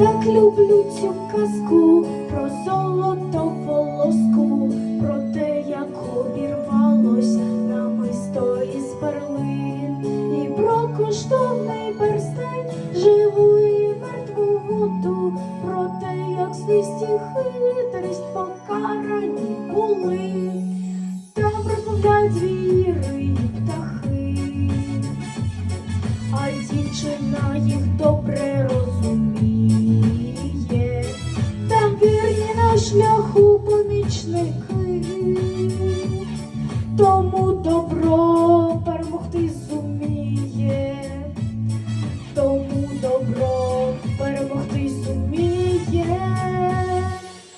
люблю цю казку про золото волоску, про те, як обірвалось намисто із перлин, і про коштовний перстень, живу і мертву воду, про те, як злість і хитрість покарані були, там розмовляють шляху помічники, тому добро перемогти зуміє, тому добро перемогти зуміє,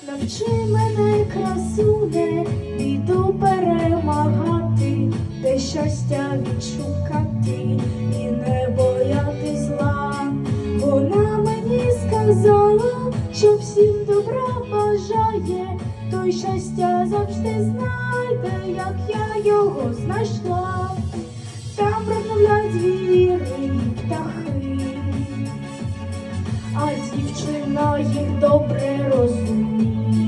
навчи мене, красуне, піду перемагати, де щастя відшукати і не бояти зла. Вона мені сказала, що всім добра бажає, той щастя завжди знайде, як я його знайшла. Там розмовляють звіри птахи, а дівчина їх добре розуміє,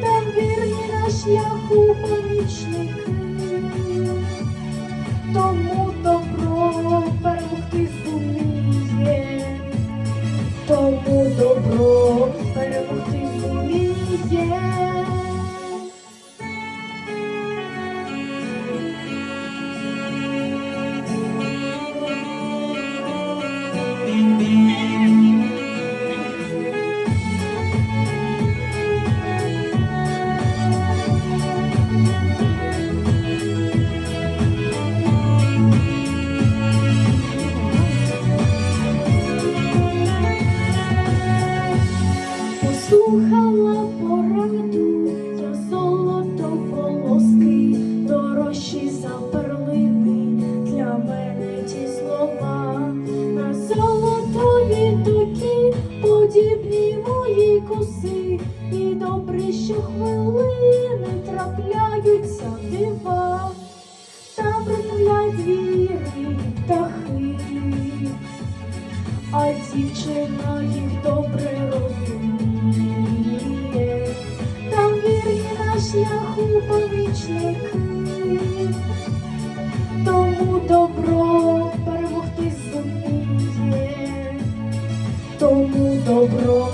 там вірні на шляху помічники, тому добро перемогти зуміє, тому добро що хвилини трапляються дива, там розмовляють звіри і птахи. А дівчина їх добре розуміє, там вірні на шляху помічники, тому добро перемогти зуміє, тому добро